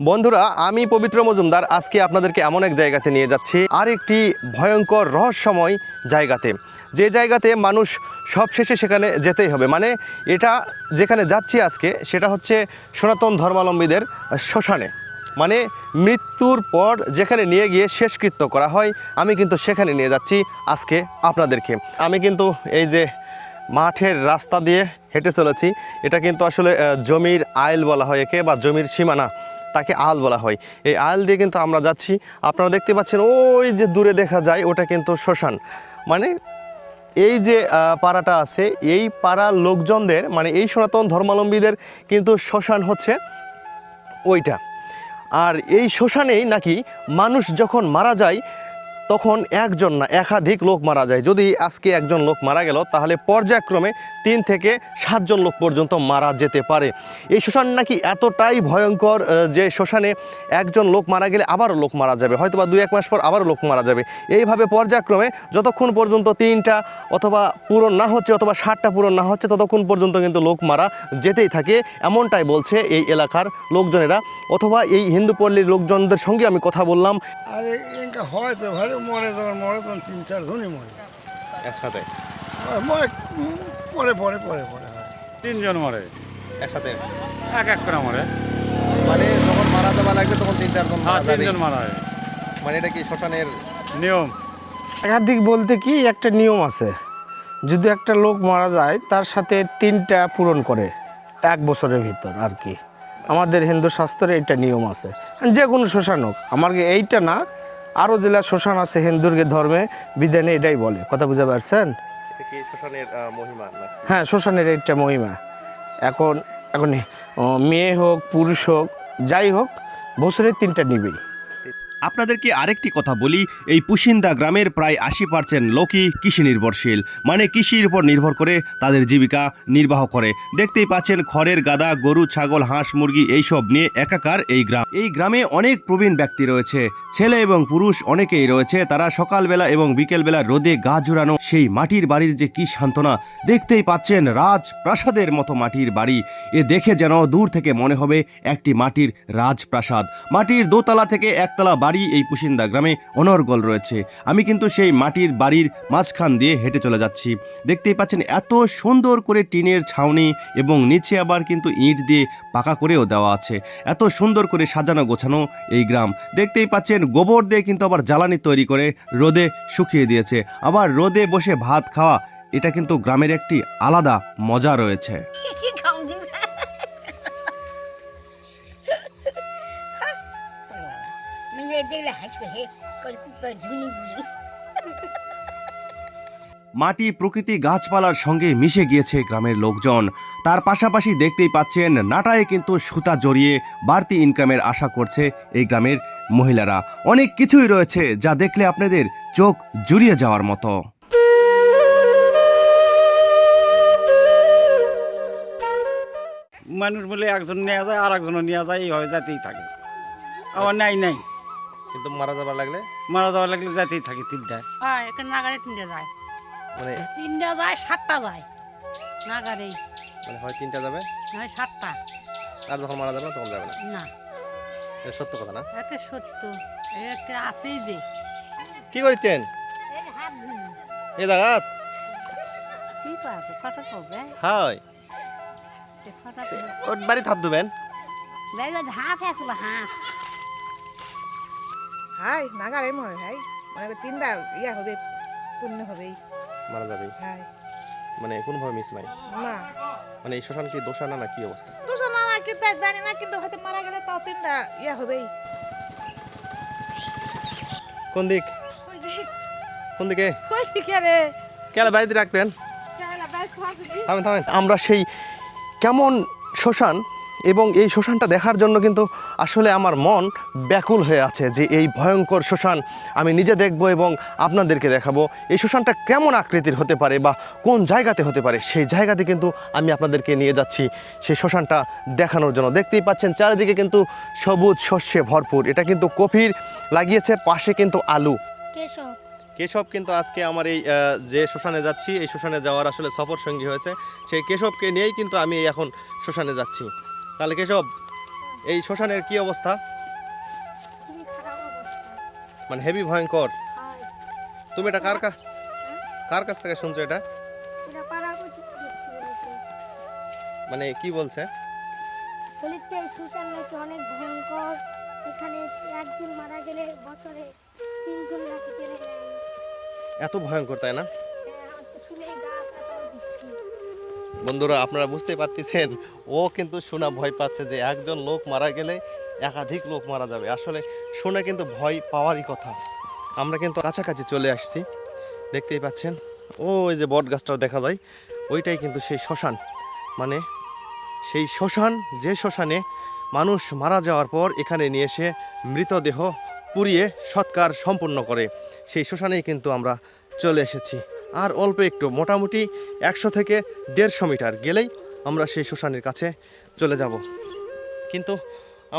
বন্ধুরা, আমি পবিত্র মজুমদার। আজকে আপনাদেরকে এমন এক জায়গাতে নিয়ে যাচ্ছি আর একটি ভয়ঙ্কর রহস্যময় জায়গাতে। যে জায়গাতে মানুষ সব শেষে সেখানে যেতেই হবে। মানে এটা যেখানে যাচ্ছি আজকে, সেটা হচ্ছে সনাতন ধর্মাবলম্বীদের শ্মশানে। মানে মৃত্যুর পর যেখানে নিয়ে গিয়ে শেষকৃত্য করা হয়, আমি কিন্তু সেখানে নিয়ে যাচ্ছি আজকে আপনাদেরকে। আমি কিন্তু এই যে মাঠের রাস্তা দিয়ে হেঁটে চলেছি, এটা কিন্তু আসলে জমির আইল বলা হয় একে, বা জমির সীমানা। তাকে আল বলা হয়। এই আল দিয়ে কিন্তু আমরা যাচ্ছি। আপনারা দেখতে পাচ্ছেন ওই যে দূরে দেখা যায়, ওটা কিন্তু শ্মশান। মানে এই যে পাড়াটা আছে, এই পাড়ার লোকজনদের মানে এই সনাতন ধর্মাবলম্বীদের কিন্তু শ্মশান হচ্ছে ওইটা। আর এই শ্মশানেই নাকি মানুষ যখন মারা যায় তখন একজন না, একাধিক লোক মারা যায়। যদি আজকে একজন লোক মারা গেল, তাহলে পর্যায়ক্রমে তিন থেকে সাতজন লোক পর্যন্ত মারা যেতে পারে। এই শ্মশান নাকি এতটাই ভয়ঙ্কর যে শ্মশানে একজন লোক মারা গেলে আবারও লোক মারা যাবে। হয়তো বা দুই এক মাস পর আবারও লোক মারা যাবে। এইভাবে পর্যায়ক্রমে যতক্ষণ পর্যন্ত তিনটা অথবা পূরণ না হচ্ছে, অথবা ষাটটা পূরণ না হচ্ছে, ততক্ষণ পর্যন্ত কিন্তু লোক মারা যেতেই থাকে। এমনটাই বলছে এই এলাকার লোকজনেরা। অথবা এই হিন্দু পল্লীর লোকজনদের সঙ্গে আমি কথা বললাম। ভালো। মরে যখন মরে তখন তিন চার জনই মরে একসাথে? মরে পরে পরে পরে পরে হয়। তিনজন মরে। একসাথে? এক এক করে মরে। মানে যখন মারা যাওয়া লাগবে তখন তিন চারজন হ্যাঁ তিনজন মারা হয়। মানে এটা কি শ্মশানের নিয়ম? একাধিক বলতে কি একটা নিয়ম আছে। যদি একটা লোক মারা যায় তার সাথে তিনটা পূরণ করে এক বছরের ভিতর আর কি। আমাদের হিন্দু শাস্ত্রে এটা নিয়ম আছে। যে কোনো শ্মশান হোক আমার এইটা না আরও জেলা শোষণ আছে হিন্দুর ধর্মে বিধানে এটাই বলে। কথা বুঝতে পারছেন? হ্যাঁ শোষণের একটা মহিমা। এখন এখন মেয়ে হোক পুরুষ হোক যাই হোক বছরের তিনটা নিবেই। আপনাদেরকে আরেকটি কথা বলি, এই পুশিন্দা গ্রামের প্রায় আশি পার্সেন্ট লোকই কৃষি নির্ভরশীল। মানে কৃষির উপর নির্ভর করে তাদের জীবিকা নির্বাহ করে। দেখতেই পাচ্ছেন খড়ের গাদা, গরু, ছাগল, হাঁস, মুরগি এইসব নিয়ে একাকার এই গ্রাম। এই গ্রামে অনেক প্রবীণ ব্যক্তি রয়েছে। ছেলে এবং পুরুষ অনেকেই রয়েছে। তারা সকালবেলা এবং বিকেলবেলা রোদে গা জুড়ানো সেই মাটির বাড়ির যে কি সান্ত্বনা, দেখতেই পাচ্ছেন রাজ প্রাসাদের মতো মাটির বাড়ি। এ দেখে যেন দূর থেকে মনে হবে একটি মাটির রাজপ্রাসাদ। মাটির দোতলা থেকে একতলা বাড়ি এই পুশিন্দা গ্রামে অনর্গল রয়েছে। আমি কিন্তু সেই মাটির বাড়ির মাঝখান দিয়ে হেঁটে চলে যাচ্ছি। দেখতেই পাচ্ছেন এত সুন্দর করে টিনের ছাউনি এবং নিচে আবার কিন্তু ইট দিয়ে পাকা করেও দেওয়া আছে। এত সুন্দর করে সাজানো গোছানো এই গ্রাম। দেখতেই পাচ্ছেন গোবর দিয়ে কিন্তু আবার জ্বালানি তৈরি করে রোদে শুকিয়ে দিয়েছে। আবার রোদে বসে ভাত খাওয়া, এটা কিন্তু গ্রামের একটি আলাদা মজা রয়েছে। দেখলে হাসবে হে ঝুনি বুঝি মাটি প্রকৃতি গাছপালার সঙ্গে মিশে গিয়েছে গ্রামের লোকজন। তার পাশাপাশি দেখতেই পাচ্ছেন নাটায় কিন্তু সুতা জড়িয়ে বাড়তি ইনকামের আশা করছে এই গ্রামের মহিলারা। অনেক কিছুই রয়েছে যা দেখলে আপনাদের চোখ জুড়িয়ে যাওয়ার মতো। মানুষ বলে একজন নেওয়া যায় আর একজন নেওয়া যায় এইভাবে যাতেই থাকে। আমার নাই নাই। কিন্তু মারা যাবার লাগলে? মারা যাওয়া লাগলে যাতেই থাকে তিনটা হ্যাঁ এখানে নাগারে তিনটা যায়। মানে তিনটা যায় সাতটা যায়। নাগারেই। মানে হয় তিনটা যাবে? নয় সাতটা। আর যখন মারা যাবে না তখন যাবে না? না। এটা সত্য কথা না? একে সত্য। একে আছেই যে। কি করছেন? এই জায়গাত কি পাবে করবে হাই কটা ওর বাড়ি হাত ধুবেন? বেলা হাঁস আসবে হাঁস হাই নাগারে মরে ভাই মানে তিনটা ইয়া হবে পূর্ণ হবে। মারা যাবে। হাই। মানে কোনোভাবে মিস নাই। না। মানে এই শ্মশান কি দোষা না কি অবস্থা? দুশো না না কিন্তু জানি না কিন্তু হয়তো মারা গেলে তাও তিনটা ইয়া হবেই কোন দিক? কোন দিকে? ওই দিকে রে। কেলা বাড়িতে রাখবেন। থামেন। আমরা সেই কেমন শ্মশান এবং এই শ্মশানটা দেখার জন্য কিন্তু আসলে আমার মন ব্যাকুল হয়ে আছে যে এই ভয়ঙ্কর শ্মশান আমি নিজে দেখব এবং আপনাদেরকে দেখাবো। এই শ্মশানটা কেমন আকৃতির হতে পারে বা কোন জায়গাতে হতে পারে সেই জায়গাতে কিন্তু আমি আপনাদেরকে নিয়ে যাচ্ছি সেই শ্মশানটা দেখানোর জন্য। দেখতেই পাচ্ছেন চারিদিকে কিন্তু সবুজ শস্যে ভরপুর। এটা কিন্তু কফির লাগিয়েছে পাশে কিন্তু আলু। কেশব। কেশব কিন্তু আজকে আমার এই যে শ্মশানে যাচ্ছি এই শ্মশানে যাওয়ার আসলে সফর সঙ্গী হয়েছে। সেই কেশবকে নিয়েই কিন্তু আমি এই এখন শ্মশানে যাচ্ছি। তাহলে কেশব এই শ্মশানের কি অবস্থা? মানে হেভি ভয়ঙ্কর। তুমি এটা কার কা- কার কাছ থেকে শুনছো এটা? মানে কি বলছে? বলিতে সুশান নাকি অনেক ভয়ঙ্কর। এখানে একজন মারা গেলে বছরে তিনজন নাকি এত ভয়ঙ্কর তাই না? বন্ধুরা, আপনারা বুঝতে পারতেছেন, ও কিন্তু শোনা ভয় পাচ্ছে যে একজন লোক মারা গেলে একাধিক লোক মারা যাবে। আসলে শুনে কিন্তু ভয় পাওয়ারই কথা। আমরা কিন্তু কাছাকাছি চলে আসছি। দেখতেই পাচ্ছেন, ও ওই যে বট গাছটা দেখা যায়, ওইটাই কিন্তু সেই শ্মশান। মানে সেই শ্মশান, যে শ্মশানে মানুষ মারা যাওয়ার পর এখানে নিয়ে এসে মৃতদেহ পুড়িয়ে সৎকার সম্পন্ন করে। সেই শ্মশানেই কিন্তু আমরা চলে এসেছি। আর অল্প একটু, মোটামুটি একশো থেকে দেড়শো মিটার গেলেই আমরা সেই শ্মশানের কাছে চলে যাব। কিন্তু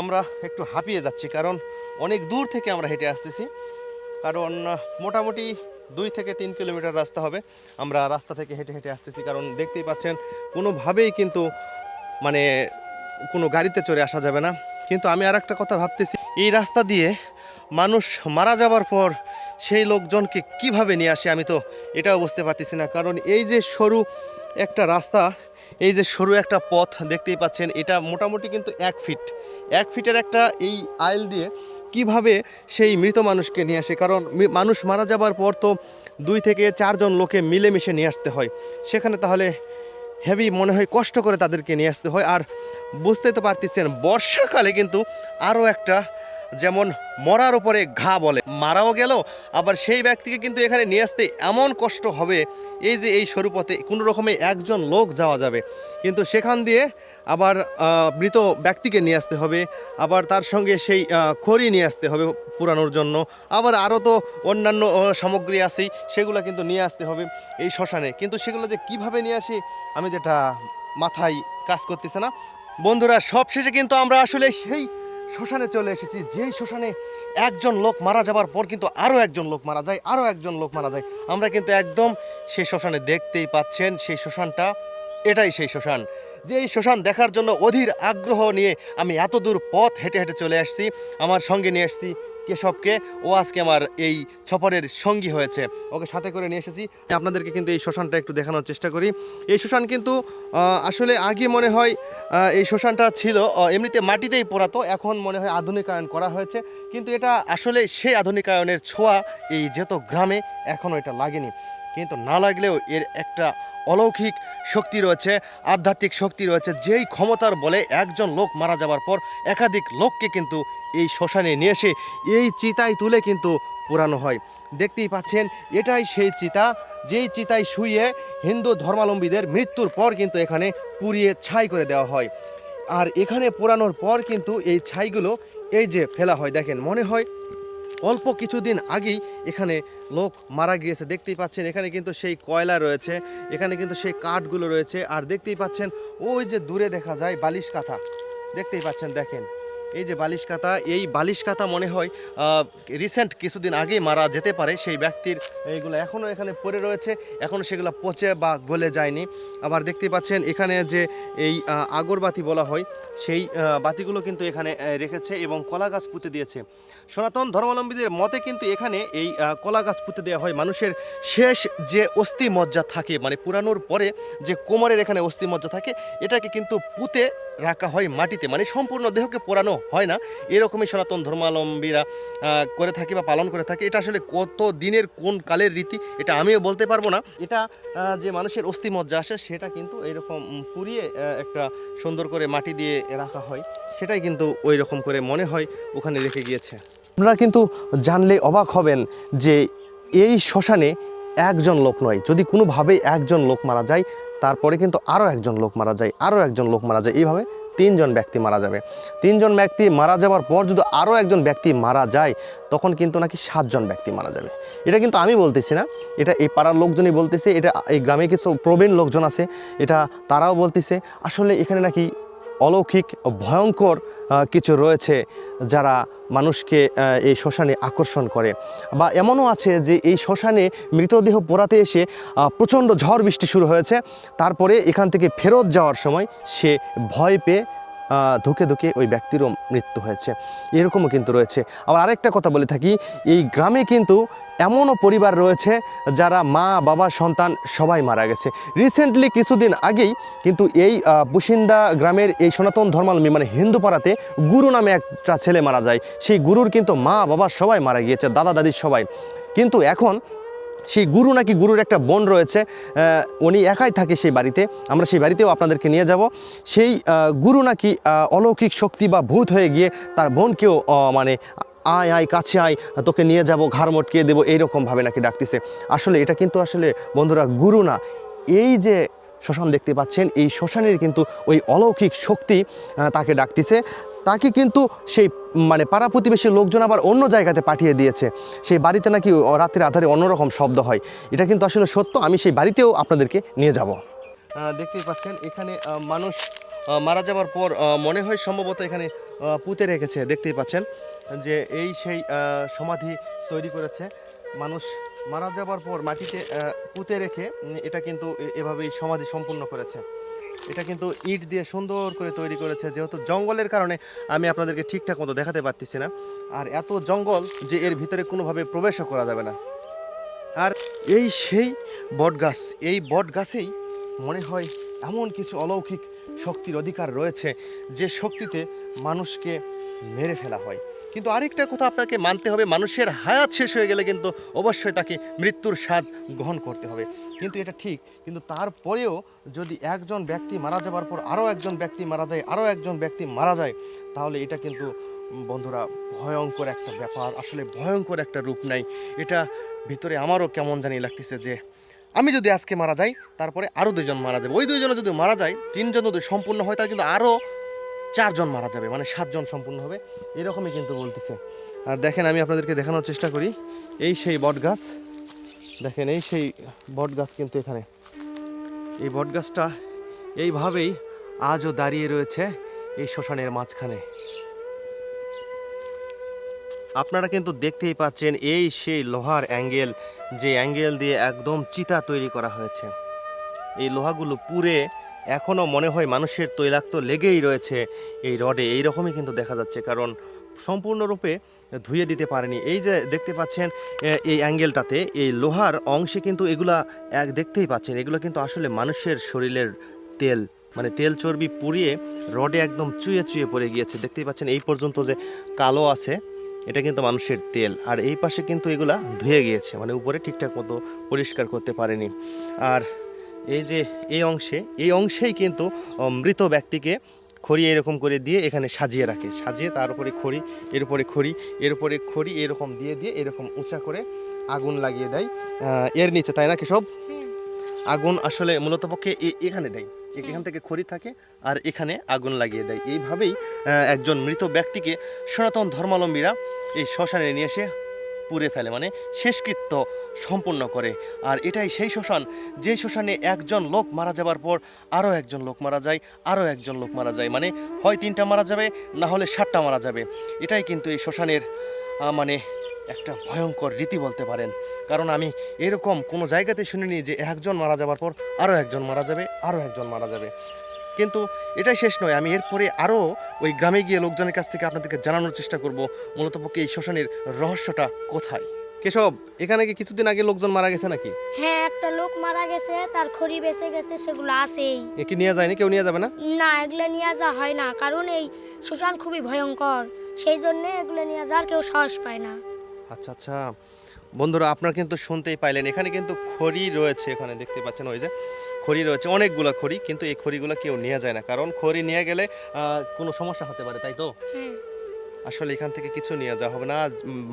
আমরা একটু হাঁপিয়ে যাচ্ছি, কারণ অনেক দূর থেকে আমরা হেঁটে আসতেছি। কারণ মোটামুটি দুই থেকে তিন কিলোমিটার রাস্তা হবে। আমরা রাস্তা থেকে হেঁটে হেঁটে আসতেছি, কারণ দেখতেই পাচ্ছেন, কোনোভাবেই কিন্তু মানে কোনো গাড়িতে চড়ে আসা যাবে না। কিন্তু আমি আর একটা কথা ভাবতেছি, এই রাস্তা দিয়ে মানুষ মারা যাওয়ার পর সেই লোকজনকে কীভাবে নিয়ে আসে আমি তো এটাও বুঝতে পারতেছি না। কারণ এই যে সরু একটা রাস্তা, এই যে সরু একটা পথ দেখতেই পাচ্ছেন, এটা মোটামুটি কিন্তু এক ফিট। এক ফিটের একটা এই আইল দিয়ে কীভাবে সেই মৃত মানুষকে নিয়ে আসে? কারণ মানুষ মারা যাবার পর তো দুই থেকে চারজন লোকে মিলেমিশে নিয়ে আসতে হয়। সেখানে তাহলে হেভি মনে হয় কষ্ট করে তাদেরকে নিয়ে আসতে হয়। আর বুঝতে তো পারতেছেন, বর্ষাকালে কিন্তু আরও একটা যেমন মরার উপরে ঘা বলে। মারাও গেল, আবার সেই ব্যক্তিকে কিন্তু এখানে নিয়ে আসতে এমন কষ্ট হবে, এই যে এই স্বরূপতে কোনো রকমে একজন লোক যাওয়া যাবে। কিন্তু সেখান দিয়ে আবার মৃত ব্যক্তিকে নিয়ে আসতে হবে, আবার তার সঙ্গে সেই খড়ি নিয়ে আসতে হবে পুরানোর জন্য। আবার আরও তো অন্যান্য সামগ্রী আছেই, সেগুলো কিন্তু নিয়ে আসতে হবে এই শ্মশানে। কিন্তু সেগুলো যে কীভাবে নিয়ে আসি, আমি যেটা মাথায় কাজ করতেছে না। বন্ধুরা, সবশেষে কিন্তু আমরা আসলে সেই শ্মশানে চলে এসেছি। যেই শ্মশানে একজন লোক মারা যাবার পর কিন্তু আরও একজন লোক মারা যায় আরও একজন লোক মারা যায়। আমরা কিন্তু একদম সেই শ্মশানে দেখতেই পাচ্ছেন, সেই শ্মশানটা, এটাই সেই শ্মশান। যে এই শ্মশান দেখার জন্য অধীর আগ্রহ নিয়ে আমি এত দূর পথ হেঁটে হেঁটে চলে আসছি, আমার সঙ্গে নিয়ে এসেছি কেশবকে। ও আজকে আমার এই ছপরের সঙ্গী হয়েছে। ওকে সাথে করে নিয়ে এসেছি। আপনাদেরকে কিন্তু এই শ্মশানটা একটু দেখানোর চেষ্টা করি। এই শ্মশান কিন্তু আসলে আগে মনে হয় এই শ্মশানটা ছিল এমনিতে মাটিতেই পোড়াতো। এখন মনে হয় আধুনিকায়ন করা হয়েছে। কিন্তু এটা আসলে সেই আধুনিকায়নের ছোঁয়া এই যেত গ্রামে এখনও এটা লাগেনি। কিন্তু না লাগলেও এর একটা অলৌকিক শক্তি রয়েছে, আধ্যাত্মিক শক্তি রয়েছে, যেই ক্ষমতার বলে একজন লোক মারা যাবার পর একাধিক লোককে কিন্তু এই শ্মশানে নিয়ে এসে এই চিতায় তুলে কিন্তু পোড়ানো হয়। দেখতেই পাচ্ছেন, এটাই সেই চিতা, যেই চিতায় শুয়ে হিন্দু ধর্মাবলম্বীদের মৃত্যুর পর কিন্তু এখানে পুড়িয়ে ছাই করে দেওয়া হয়। আর এখানে পোড়ানোর পর কিন্তু এই ছাইগুলো এই যে ফেলা হয়, দেখেন, মনে হয় অল্প কিছুদিন আগেই এখানে লোক মারা গিয়েছে। দেখতেই পাচ্ছেন, এখানে কিন্তু সেই কয়লা রয়েছে, এখানে কিন্তু সেই কাঠগুলো রয়েছে। আর দেখতেই পাচ্ছেন, ওই যে দূরে দেখা যায় বালিশ কাঁথা। দেখতেই পাচ্ছেন, দেখেন। এই যে বালিশ কাঁথা, এই বালিশ কাঁথা মনে হয় রিসেন্ট কিছুদিন আগেই মারা যেতে পারে সেই ব্যক্তির। এইগুলো এখনও এখানে পড়ে রয়েছে, এখনও সেগুলো পচে বা গলে যায়নি। আবার দেখতে পাচ্ছেন এখানে যে এই আগরবাতি বলা হয়, সেই বাতিগুলো কিন্তু এখানে রেখেছে এবং কলা গাছ পুঁতে দিয়েছে। সনাতন ধর্মাবলম্বীদের মতে কিন্তু এখানে এই কলা গাছ পুঁতে দেওয়া হয় মানুষের শেষ যে অস্থি মজ্জা থাকে মানে পুরানোর পরে যে কোমরের এখানে অস্থি মজ্জা থাকে, এটাকে কিন্তু পুঁতে রাখা হয় মাটিতে মানে সম্পূর্ণ দেহকে পোড়ানো হয় না। এরকমই সনাতন ধর্মাবলম্বীরা করে থাকে বা পালন করে থাকে। এটা আসলে কত দিনের, কোন কালের রীতি, এটা আমিও বলতে পারব না। এটা যে মানুষের অস্থি মজ্জা আসে, সেটা কিন্তু এরকম পুড়িয়ে একটা সুন্দর করে মাটি দিয়ে রাখা হয়। সেটাই কিন্তু ওই রকম করে মনে হয়, ওখানে রেখে গিয়েছে। আপনারা কিন্তু জানলে অবাক হবেন যে এই শ্মশানে একজন লোক নয়, যদি কোনোভাবে একজন লোক মারা যায় তারপরে কিন্তু আরও একজন লোক মারা যায় আরও একজন লোক মারা যায়। এইভাবে তিনজন ব্যক্তি মারা যাবে। তিনজন ব্যক্তি মারা যাওয়ার পর যদি আরও একজন ব্যক্তি মারা যায়, তখন কিন্তু নাকি সাতজন ব্যক্তি মারা যাবে। এটা কিন্তু আমি বলতেছি না, এটা এই পাড়ার লোকজনই বলতেছে, এটা এই গ্রামে কিছু প্রবীণ লোকজন আছে, এটা তারাও বলতেছে। আসলে এখানে নাকি অলৌকিক, ভয়ঙ্কর কিছু রয়েছে যারা মানুষকে এই শ্মশানে আকর্ষণ করে। বা এমনও আছে যে এই শ্মশানে মৃতদেহ পোড়াতে এসে প্রচণ্ড ঝড় বৃষ্টি শুরু হয়েছে। তারপরে এখান থেকে ফেরত যাওয়ার সময় সে ভয় পেয়ে ধুকে ধুকে ওই ব্যক্তিরও মৃত্যু হয়েছে। এরকমও কিন্তু রয়েছে। আবার আরেকটা কথা বলে থাকি, এই গ্রামে কিন্তু এমনও পরিবার রয়েছে যারা মা, বাবা, সন্তান সবাই মারা গেছে। রিসেন্টলি কিছুদিন আগেই কিন্তু এই বুসিন্দা গ্রামের এই সনাতন ধর্মালম্বী মানে হিন্দু পাড়াতে গুরু নামে একটা ছেলে মারা যায়। সেই গুরুর কিন্তু মা, বাবা সবাই মারা গিয়েছে, দাদা, দাদি সবাই। কিন্তু এখন সেই গুরু নাকি গুরুর একটা বোন রয়েছে উনি একাই থাকে সেই বাড়িতে। আমরা সেই বাড়িতেও আপনাদেরকে নিয়ে যাব। সেই গুরু নাকি অলৌকিক শক্তি বা ভূত হয়ে গিয়ে তার বোনকেও মানে আয় আয়, কাছে আয়, তোকে নিয়ে যাব, ঘাড় মটকিয়ে দেবো, এইরকমভাবে নাকি ডাকতেছে। আসলে এটা কিন্তু আসলে বন্ধুরা গুরু না। এই যে শ্মশান দেখতে পাচ্ছেন। এই শ্মশানের কিন্তু ওই অলৌকিক শক্তি তাকে ডাকতেছে। তাকে কিন্তু সেই মানে পাড়া প্রতিবেশীর লোকজন আবার অন্য জায়গাতে পাঠিয়ে দিয়েছে। সেই বাড়িতে নাকি রাতের আধারে অন্যরকম শব্দ হয়। এটা কিন্তু আসলে সত্য। আমি সেই বাড়িতেও আপনাদেরকে নিয়ে যাব। দেখতেই পাচ্ছেন, এখানে মানুষ মারা যাওয়ার পর মনে হয় সম্ভবত এখানে পুঁতে রেখেছে। দেখতেই পাচ্ছেন যে এই সেই সমাধি তৈরি করেছে। মানুষ মারা যাওয়ার পর মাটিতে পুঁতে রেখে এটা কিন্তু এভাবেই সমাধি সম্পূর্ণ করেছে। এটা কিন্তু ইট দিয়ে সুন্দর করে তৈরি করেছে, যেহেতু জঙ্গলের কারণে আমি আপনাদেরকে ঠিকঠাক মতো দেখাতে পারতেছি না। আর এত জঙ্গল যে এর ভিতরে কোনোভাবে প্রবেশও করা যাবে না। আর এই সেই বটগাছ, এই বট গাছেই মনে হয় এমন কিছু অলৌকিক শক্তির অধিকার রয়েছে, যে শক্তিতে মানুষকে মেরে ফেলা হয়। কিন্তু আরেকটা কথা আপনাকে মানতে হবে, মানুষের হায়াত শেষ হয়ে গেলে কিন্তু অবশ্যই তাকে মৃত্যুর স্বাদ গ্রহণ করতে হবে। কিন্তু এটা ঠিক, কিন্তু তারপরেও যদি একজন ব্যক্তি মারা যাওয়ার পর আরও একজন ব্যক্তি মারা যায়, আরও একজন ব্যক্তি মারা যায়, তাহলে এটা কিন্তু বন্ধুরা, ভয়ঙ্কর একটা ব্যাপার। আসলে ভয়ঙ্কর একটা রূপ নাই এটা ভিতরে আমারও কেমন জানি লাগতেছে যে, আমি যদি আজকে মারা যাই, তারপরে আরও দুইজন মারা যাবে। ওই দুইজনে যদি মারা যায়, তিনজন যদি সম্পূর্ণ হয়, তাহলে কিন্তু আরও চারজন মারা যাবে মানে সাতজন সম্পূর্ণ হবে। এরকমই কিন্তু বলতেছে। আর দেখেন, আমি আপনাদেরকে দেখানোর চেষ্টা করি। এই সেই বট গাছ দেখেন, এই সেই বট গাছ কিন্তু এখানে। এই বট গাছটা এইভাবেই আজও দাঁড়িয়ে রয়েছে এই শ্মশানের মাঝখানে। আপনারা কিন্তু দেখতেই পাচ্ছেন, এই সেই লোহার অ্যাঙ্গেল, যে অ্যাঙ্গেল দিয়ে একদম চিতা তৈরি করা হয়েছে। এই লোহাগুলো পুড়ে এখনও মনে হয় মানুষের তৈলাক্ত লেগেই রয়েছে এই রডে। এই রকমই কিন্তু দেখা যাচ্ছে, কারণ সম্পূর্ণরূপে ধুয়ে দিতে পারেনি। এই যে দেখতে পাচ্ছেন এই অ্যাঙ্গেলটাতে এই লোহার অংশে কিন্তু এগুলা এক দেখতেই পাচ্ছেন। এগুলো কিন্তু আসলে মানুষের শরীরের তেল মানে তেল চর্বি পুড়িয়ে রডে একদম চুয়ে চুয়ে পড়ে গিয়েছে। দেখতেই পাচ্ছেন এই পর্যন্ত যে কালো আছে, এটা কিন্তু মানুষের তেল। আর এই পাশে কিন্তু এগুলা ধুয়ে গিয়েছে মানে উপরে ঠিকঠাক মতো পরিষ্কার করতে পারেনি। আর এই যে এই অংশে, এই অংশেই কিন্তু মৃত ব্যক্তিকে খড়ি এরকম করে দিয়ে এখানে সাজিয়ে রাখে। সাজিয়ে তার উপরে খড়ি, এর উপরে খড়ি, এর উপরে খড়ি এরকম দিয়ে দিয়ে এরকম উঁচা করে আগুন লাগিয়ে দেয়। এর নিচে, তাই না কেসব আগুন আসলে মূলত পক্ষে এখানে দেয়। এখান থেকে খড়ি থাকে আর এখানে আগুন লাগিয়ে দেয়। এইভাবেই একজন মৃত ব্যক্তিকে সনাতন ধর্মাবলম্বীরা এই শ্মশানে নিয়ে এসে পুড়ে ফেলে মানে শেষকৃত্য সম্পূর্ণ করে। আর এটাই সেই শ্মশান, যে শ্মশানে একজন লোক মারা যাবার পর আরও একজন লোক মারা যায়, আরও একজন লোক মারা যায়। মানে হয় তিনটা মারা যাবে, না হলে সাতটা মারা যাবে। এটাই কিন্তু এই শ্মশানের মানে একটা ভয়ঙ্কর রীতি বলতে পারেন। কারণ আমি এরকম কোনো জায়গাতে শুনিনি যে একজন মারা যাবার পর আরও একজন মারা যাবে, আরও একজন মারা যাবে। কিন্তু এটাই শেষ নয়। আমি এরপরে আরও ওই গ্রামে গিয়ে লোকজনের কাছ থেকে আপনাদেরকে জানানোর চেষ্টা করব। মূলত পক্ষে এই শ্মশানের রহস্যটা কোথায়? কেশব এখানে কি কিছুদিন আগে লোকজন মারা গেছে নাকি? হ্যাঁ একটা লোক মারা গেছে তার খড়ি বেঁচে গেছে সেগুলো আছেই। এ কি নিয়ে যায়নি? কেউ নিয়ে যাবে না? না এগুলো নিয়ে যাওয়া হয় না কারণ এই শ্মশান খুবই ভয়ঙ্কর। সেই জন্য এগুলো নিয়ে যাওয়ার কেউ সাহস পায় না। আচ্ছা আচ্ছা। বন্ধুরা আপনারা কিন্তু শুনতেই পাইলেন। এখানে কিন্তু খড়ি রয়েছে এখানে দেখতে পাচ্ছেন ওই যে। খড়ি রয়েছে অনেকগুলো খড়ি কিন্তু এই খড়িগুলো কেউ নিয়ে যায় না। কারণ খড়ি নিয়ে গেলে কোনো সমস্যা হতে পারে তাই তো? আসলে এখান থেকে কিছু নিয়ে যাওয়া হবে না।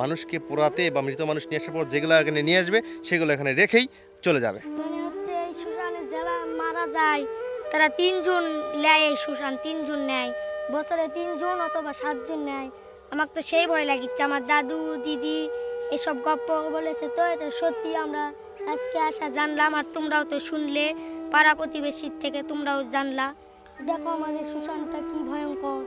মানুষকে পোড়াতে বা মৃত মানুষ নিয়ে আসার পর যেগুলো এখানে নিয়ে আসবে সেগুলো এখানে রেখেই চলে যাবে। মনে হচ্ছে এই শ্মশানে যারা মারা যায় তারা তিনজন নেয় এই শ্মশান তিনজন নেয়। বছরে তিনজন অথবা সাতজন নেয়। আমার তো সেই ভয় লাগিচ্ছে। আমার দাদু দিদি এসব গপ্প বলেছে তো এটা সত্যি আমরা আজকে আসা জানলাম। আর তোমরাও তো শুনলে। পাড়া প্রতিবেশীর থেকে তোমরাও জানলা। দেখো আমাদের শ্মশানটা কি ভয়ঙ্কর।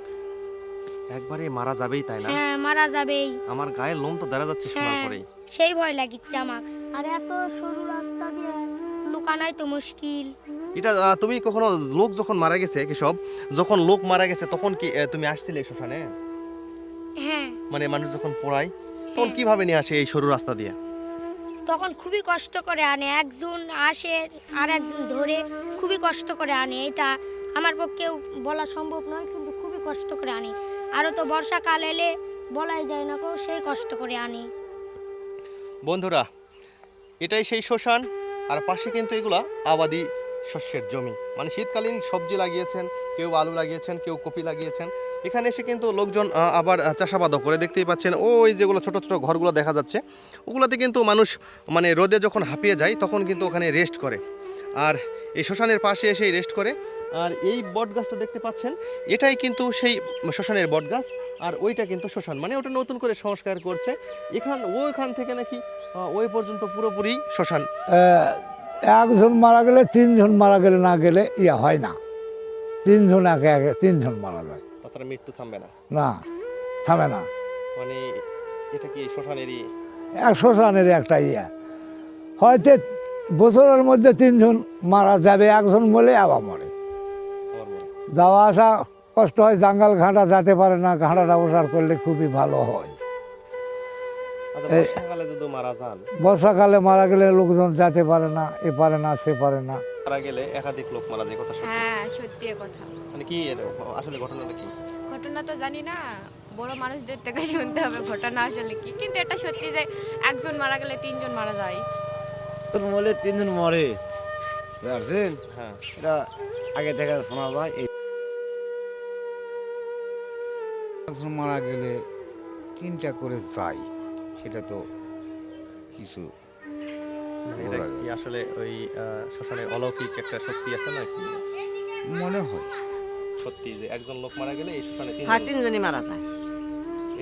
একবারে মারা যাবেই তাই না? হ্যাঁ মারা যাবেই। আমার গায়ে লোম তো দাঁড়া যাচ্ছে শোনার হ্যাঁ পরেই। সেই ভয় লাগিচ্ছে আমার। আর এত সরু রাস্তা দিয়ে লুকানাই তো মুশকিল। এটা তুমি কখনো লোক যখন মারা গেছে কেশব যখন লোক মারা গেছে তখন কি তুমি আসছিলে শ্মশানে? হ্যাঁ। মানে মানুষ যখন পড়ায় তখন কীভাবে নিয়ে আসে এই সরু রাস্তা দিয়ে? তখন খুবই কষ্ট করে আনে। একজন আসে আর একজন ধরে খুবই কষ্ট করে আনে। এটা আমার পক্ষেও বলা সম্ভব নয়, কিন্তু খুবই কষ্ট করে আনে। আরও তো বর্ষাকাল এলে বলাই যায় না কেউ সেই কষ্ট করে আনে। বন্ধুরা, এটাই সেই শ্মশান, আর পাশে কিন্তু এগুলা আবাদি শস্যের জমি। মানে শীতকালীন সবজি লাগিয়েছেন, কেউ আলু লাগিয়েছেন, কেউ কপি লাগিয়েছেন। এখানে এসে কিন্তু লোকজন আবার চাষাবাদও করে দেখতেই পাচ্ছেন। ওই যেগুলো ছোট ছোট ঘরগুলো দেখা যাচ্ছে, ওগুলোতে কিন্তু মানুষ মানে রোদে যখন হাঁপিয়ে যায়, তখন কিন্তু ওখানে রেস্ট করে। আর এই শ্মশানের পাশে এসেই রেস্ট করে। আর এই বট গাছটা দেখতে পাচ্ছেন, এটাই কিন্তু সেই শ্মশানের বট গাছ আর ওইটা কিন্তু শ্মশান। মানে ওটা নতুন করে সংস্কার করছে। এখান, ওইখান থেকে নাকি ওই পর্যন্ত পুরোপুরি শ্মশান। একজন মারা গেলে, তিনজন মারা গেলে না গেলে ইয়া হয় না। তিনজন একে একে, তিনজন মারা যায়। তাছাড়া মৃত্যু থামবে না। না থামে না। মানে এটা কি শ্মশানেরই? এক শ্মশানের একটা ইয়া। হয়তো বছরের মধ্যে তিনজন মারা যাবে একজন মরে। আবার মরে। যাওয়া আসা কষ্ট হয় জাঙ্গাল ঘাঁটা যেতে পারে না ঘাঁটাটা ওসার করলে খুবই ভালো হয়। আচ্ছা বর্ষাকালে মারা যান? বর্ষাকালে মারা গেলে লোকজন যেতে পারে না এ পারে না সে পারে না। মারা গেলে একাধিক লোক মারা যায় কথা সত্যি? হ্যাঁ কথা। মানে কি আসলে ঘটনাটা কি? ঘটনা তো জানি না বড় মানুষদের থেকে শুনতে হবে ঘটনা আসলে কি। কিন্তু এটা সত্যি যে একজন মারা গেলে তিনজন মারা যায়। মরে তিনজন মরে। বুঝছেন হ্যাঁ। এটা আগে থেকে শোনা যায় এই একজন মারা গেলে তিনটা করে চাই সেটা তো কিছু এটা কি আসলে ওই আহ, শ্মশানের অলৌকিক একটা শক্তি আছে না কি মনে হয়। সত্যি যে একজন লোক মারা গেলে এই শ্মশানে তিন হ্যাঁ তিনজন তিনজনই মারা যায়।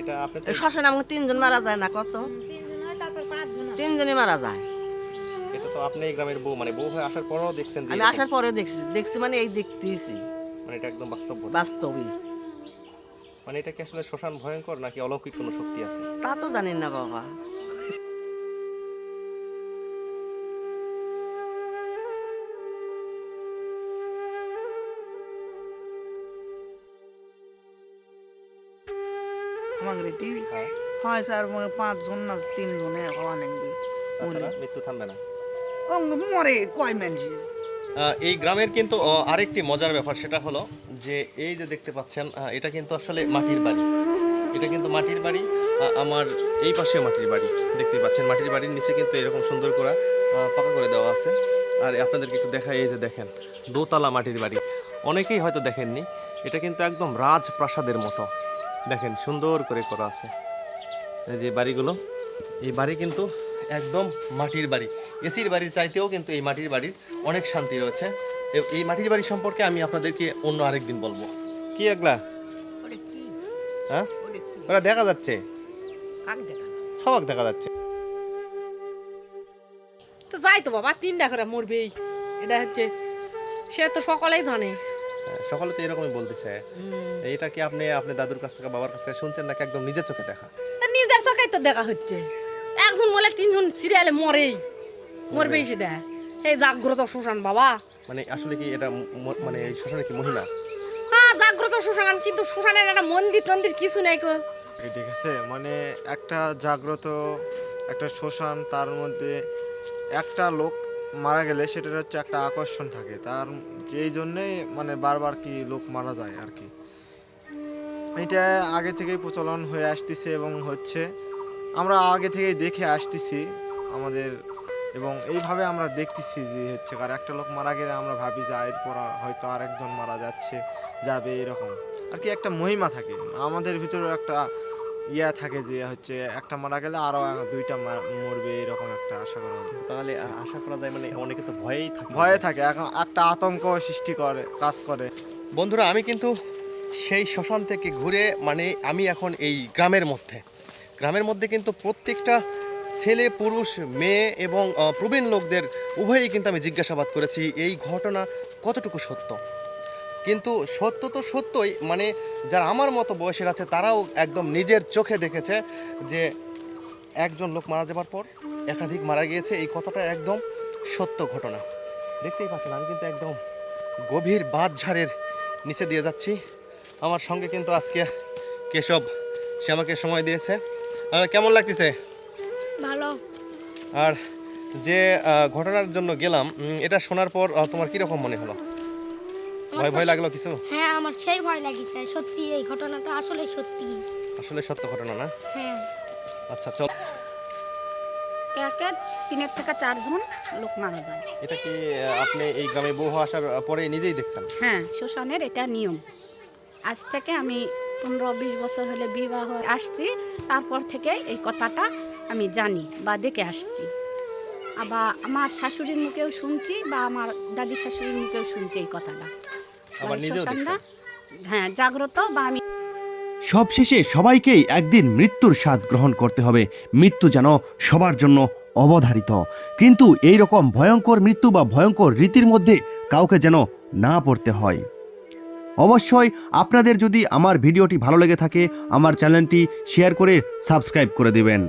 এটা আপনি এই শ্মশানে আমাকে তিনজন মারা যায় না কত? তিনজন তারপর পাঁচজন। তিনজনই মারা যায়। এটা তো আপনি এই গ্রামের বউ মানে বউ হয়ে আসার পরেও দেখছেন আমি আসার পরেও দেখছি দেখছি মানে এই দেখতেছি। মানে এটা একদম বাস্তব। বাস্তবই। মানে এটা কি আসলে শ্মশান ভয়ঙ্কর নাকি অলৌকিক কোনো শক্তি আছে? তা তো জানেন না বাবা। হ্যাঁ। হয় স্যার পাঁচজন না তিনজনে হওয়া নাকি মৃত্যু থামবে না। মরে কয় মানুষ এই গ্রামের কিন্তু আরেকটি মজার ব্যাপার সেটা হলো যে এই যে দেখতে পাচ্ছেন এটা কিন্তু আসলে মাটির বাড়ি। এটা কিন্তু মাটির বাড়ি আমার এই পাশে মাটির বাড়ি দেখতে পাচ্ছেন। মাটির বাড়ির নিচে কিন্তু এরকম সুন্দর করে পাকা করে দেওয়া আছে। আর আপনাদেরকে একটু দেখাই এই যে দেখেন দোতলা মাটির বাড়ি। অনেকেই হয়তো দেখেননি এটা কিন্তু একদম রাজপ্রাসাদের মতো। দেখেন সুন্দর করে করা আছে। এই যে বাড়িগুলো এই বাড়ি কিন্তু একদম মাটির বাড়ি। এসির বাড়ির চাইতেও কিন্তু এই মাটির বাড়ির অনেক শান্তি রয়েছে। এই মাটির বাড়ি সম্পর্কে আমি আপনাদেরকে অন্য আরেকদিন বলব। কি একলা? হ্যাঁ? ওরা দেখা যাচ্ছে? সবাক দেখা যাচ্ছে। তো যাই তো বাবা তিনটা করে মরবেই। এটা হচ্ছে সে তো সকলেই জানে। সকলে তো এরকমই বলতেছে। এটা কি আপনি আপনার দাদুর কাছ থেকে বাবার কাছ থেকে শুনছেন নাকি একদম নিজের চোখে দেখা? নিজের চোখেই তো দেখা হচ্ছে। একজন মরে তিনজন সিরিয়ালে মরেই। মরবেই সেটা এই জাগ্রত শোষণ বাবা। মানে আসলে কি এটা মানে এই শ্মশানের কি মহিলা হ্যাঁ জাগ্রত শোষণ কিন্তু শোষণের একটা মন্দির টন্দির কিছু নাই কো। ঠিক আছে মানে একটা জাগ্রত একটা শ্মশান তার মধ্যে একটা লোক মারা গেলে সেটার হচ্ছে একটা আকর্ষণ থাকে। তার যেই জন্যে মানে বারবার কি লোক মারা যায় আর কি এটা আগে থেকেই প্রচলন হয়ে আসতেছে এবং হচ্ছে আমরা আগে থেকেই দেখে আসতেছি আমাদের এবং এইভাবে আমরা দেখতেছি যে হচ্ছে আর একটা লোক মারা গেলে আমরা ভাবি যে এরপর হয়তো আরেকজন মারা যাচ্ছে, যাবে এরকম। আর কি একটা মহিমা থাকে। আমাদের ভিতরে একটা ইয়া থাকে যে হচ্ছে একটা মারা গেলে আরও দুইটা মরবে এরকম একটা আশা করা হয়। তাহলে আশা করা যায় মানে অনেকে তো ভয়েই থাকে। ভয়ে থাকে এখন একটা আতঙ্ক সৃষ্টি করে কাজ করে। বন্ধুরা আমি কিন্তু সেই শ্মশান থেকে ঘুরে মানে আমি এখন এই গ্রামের মধ্যে। গ্রামের মধ্যে কিন্তু প্রত্যেকটা ছেলে পুরুষ মেয়ে এবং প্রবীণ লোকদের উভয়ই কিন্তু আমি জিজ্ঞাসাবাদ করেছি এই ঘটনা কতটুকু সত্য? কিন্তু সত্য তো সত্যই মানে যারা আমার মতো বয়সের আছে তারাও একদম নিজের চোখে দেখেছে যে একজন লোক মারা যাবার পর একাধিক মারা গিয়েছে। এই কথাটা একদম সত্য ঘটনা। দেখতেই পাচ্ছেন আমি কিন্তু একদম গভীর বাঁধঝাড়ের নিচে দিয়ে যাচ্ছি। আমার সঙ্গে কিন্তু আজকে কেশব সে আমাকে সময় দিয়েছে। কেমন লাগতেছে? ভালো। আর যে ঘটনার জন্য গেলাম এটা শোনার পর তোমার কীরকম মনে হলো? ভয় ভয় লাগল কিছু? হ্যাঁ আমার সেই ভয় লাগিছে। সত্যি এই ঘটনাটা আসলে সত্যি। আসলে সত্য ঘটনা না? হ্যাঁ। আচ্ছা চল। একে তিনের থেকে চারজন লোক মারা যায়। এটা কি আপনি এই গ্রামে বহু আসার পরে নিজেই দেখছেন? হ্যাঁ শ্মশানের এটা নিয়ম। আজ থেকে আমি পনেরো বিশ বছর হলে বিবাহ আসছি। তারপর থেকে এই কথাটা আমি জানি বা দেখে আসছি। আবার আমার শাশুড়ির মুখেও শুনছি বা আমার দাদি শাশুড়ির মুখেও শুনছি এই কথাটা। হ্যাঁ জাগ্রত বা আমি সবশেষে সবাইকেই একদিন মৃত্যুর স্বাদ গ্রহণ করতে হবে। মৃত্যু যেন সবার জন্য অবধারিত। কিন্তু এই রকম ভয়ঙ্কর মৃত্যু বা ভয়ঙ্কর রীতির মধ্যে কাউকে যেন না পড়তে হয়। অবশ্যই আপনাদের যদি আমার ভিডিওটি ভালো লেগে থাকে আমার চ্যানেলটি শেয়ার করে সাবস্ক্রাইব করে দেবেন।